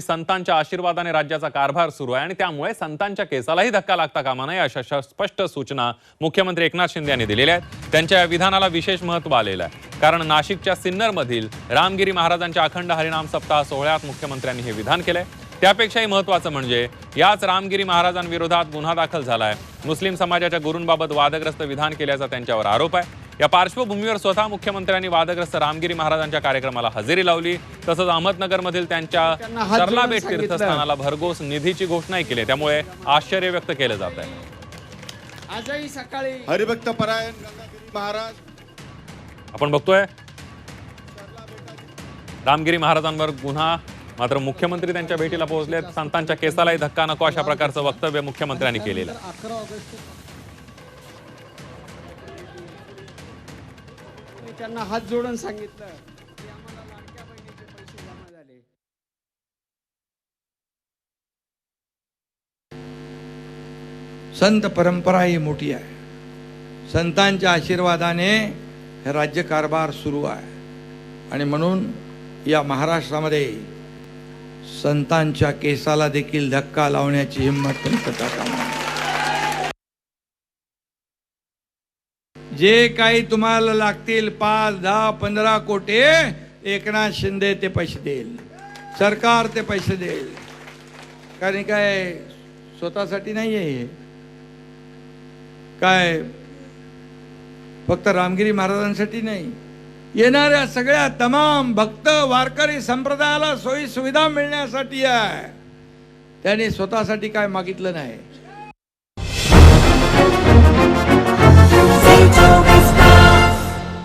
संतांच्या आशीर्वादाने राज्याचा कारभार सुरू आहे आणि त्यामुळे संतांच्या केसालाही धक्का लागता कामा नये अशा श- स्पष्ट सूचना मुख्यमंत्री एकनाथ शिंदे यांनी दिलेल्या आहेत. त्यांच्या या विधानाला विशेष महत्त्व आलेलं आहे. कारण नाशिकच्या सिन्नरमधील रामगिरी महाराजांच्या अखंड हरिनाम सप्ताह सोहळ्यात मुख्यमंत्र्यांनी हे विधान केलंय. त्यापेक्षाही महत्वाचं म्हणजे याच रामगिरी महाराजांविरोधात गुन्हा दाखल झालाय. मुस्लिम समाजाच्या गुरूंबाबत वादग्रस्त विधान केल्याचा त्यांच्यावर आरोप आहे. या पार्श्वभूमीवर स्वतः मुख्यमंत्र्यांनी वादग्रस्त रामगिरी महाराजांच्या कार्यक्रमाला हजेरी लावली. तसंच अहमदनगरमधील त्यांच्या त्यांना हात सरला जोडून बेट सांगितलं. तीर्थस्थानाला भरघोस निधीची घोषणाही केली. त्यामुळे आश्चर्य व्यक्त केलं जात आहे. आजही सकाळी हरिभक्त परायण महाराज. आपण बघतोय. रामगिरी महाराजांवर गुन्हा. मात्र मुख्यमंत्री त्यांच्या भेटीला पोहोचले संतांच्या केसालाही धक्का नको अशा प्रकारचं वक्तव्य मुख्यमंत्र्यांनी केलेलं मी त्यांना हात जोडून सांगितलं की आम्हाला लाडक्या बहिणीचे पैसे जमा झाले. संत परंपरा ही मोठी आहे. संतांच्या आशीर्वादाने हे राज्यकारभार सुरू आहे. आणि म्हणून या महाराष्ट्रामध्ये संतांच्या केसाला देखील धक्का लावण्याची हिंमत पण करता कामा जे काही तुम्हाला लागतील पाच दहा पंधरा कोटी एकनाथ शिंदे ते पैसे देईल. सरकार ते पैसे देईल. कारण काय स्वतःसाठी नाही आहे हे. काय फक्त रामगिरी महाराजांसाठी नाही. येणाऱ्या सगळ्या तमाम भक्त वारकरी संप्रदायाला सोयी सुविधा मिळण्यासाठी आहे. त्याने स्वतःसाठी काय मागितलं नाही.